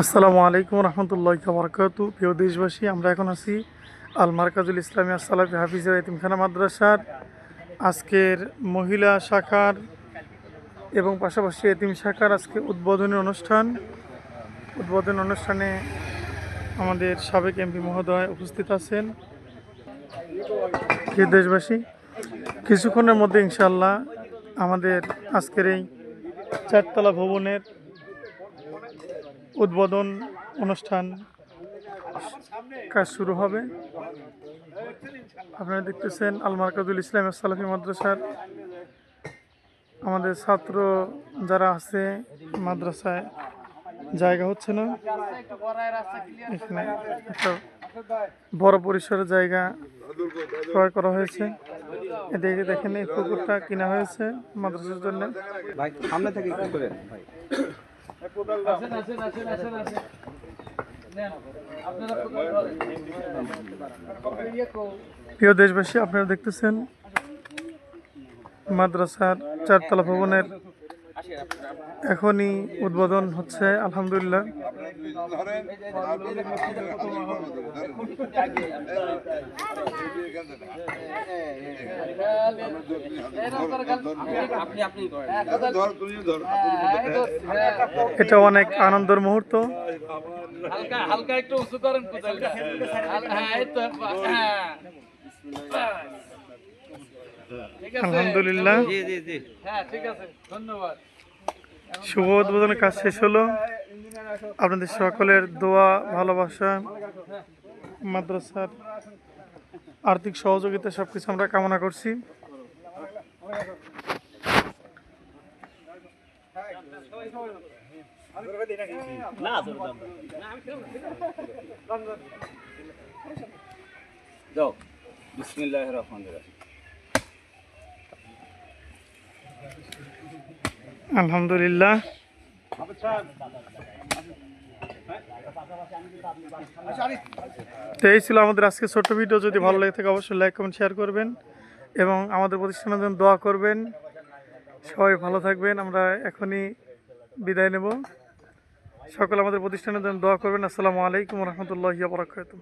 আসসালামু আলাইকুম রহমতুল্লাহ বরকাত। প্রিয় দেশবাসী, আমরা এখন আছি আল মার্কাজুল ইসলামী আসসালাফি হাফিজ এতিমখানা মাদ্রাসার। আজকের মহিলা শাখার এবং পাশাপাশি এতিম শাখার আজকে উদ্বোধনী অনুষ্ঠান। উদ্বোধনী অনুষ্ঠানে আমাদের সাবেক এমপি মহোদয় উপস্থিত আছেন। প্রিয় দেশবাসী, কিছুক্ষণের মধ্যে ইনশাল্লাহ আমাদের আজকের এই চারতলা ভবনের উদ্বোধন অনুষ্ঠান কাজ শুরু হবে। আপনারা দেখতেছেন আল মার্কাজুল ইসলাম সালাফি মাদ্রাসার আমাদের ছাত্র যারা আছে, মাদ্রাসায় জায়গা হচ্ছে না। এখানে একটা বড় পরিসরের জায়গা ক্রয় করা হয়েছে। এদিকে দেখেন এই পুকুরটা কিনা হয়েছে মাদ্রাসার জন্য। থেকে প্রিয় দেশবাসী আপনারা দেখতেছেন মাদ্রাসার চারতলা ভবনের এখনই উদ্বোধন হচ্ছে আলহামদুলিল্লাহ। এটা অনেক আনন্দের মুহূর্ত। হালকা একটু উঁচু করেন হ্যাঁ আলহামদুলিল্লাহ। জি জি জি। হ্যাঁ ঠিক আছে ধন্যবাদ। শুভ উদ্বোধনের কাজ শেষ হলো। আপনাদের সকলের দোয়া ভালোবাসা মাদ্রাসার আর্থিক সহযোগিতা সব কিছু আমরা কামনা করছি। যাও। বিসমিল্লাহ রহমান আলহামদুলিল্লাহ। তো এই ছিল আমাদের আজকে ছোট ভিডিও। যদি ভালো লাগে থাকে অবশ্যই লাইক কমেন্ট শেয়ার করবেন এবং আমাদের প্রতিষ্ঠানের জন্য দোয়া করবেন। সবাই ভালো থাকবেন। আমরা এখনই বিদায় নেব। সকলে আমাদের প্রতিষ্ঠানের জন্য দোয়া করবেন। আসসালামু আলাইকুম রহমতুল্লাহ বরাকাতুহ।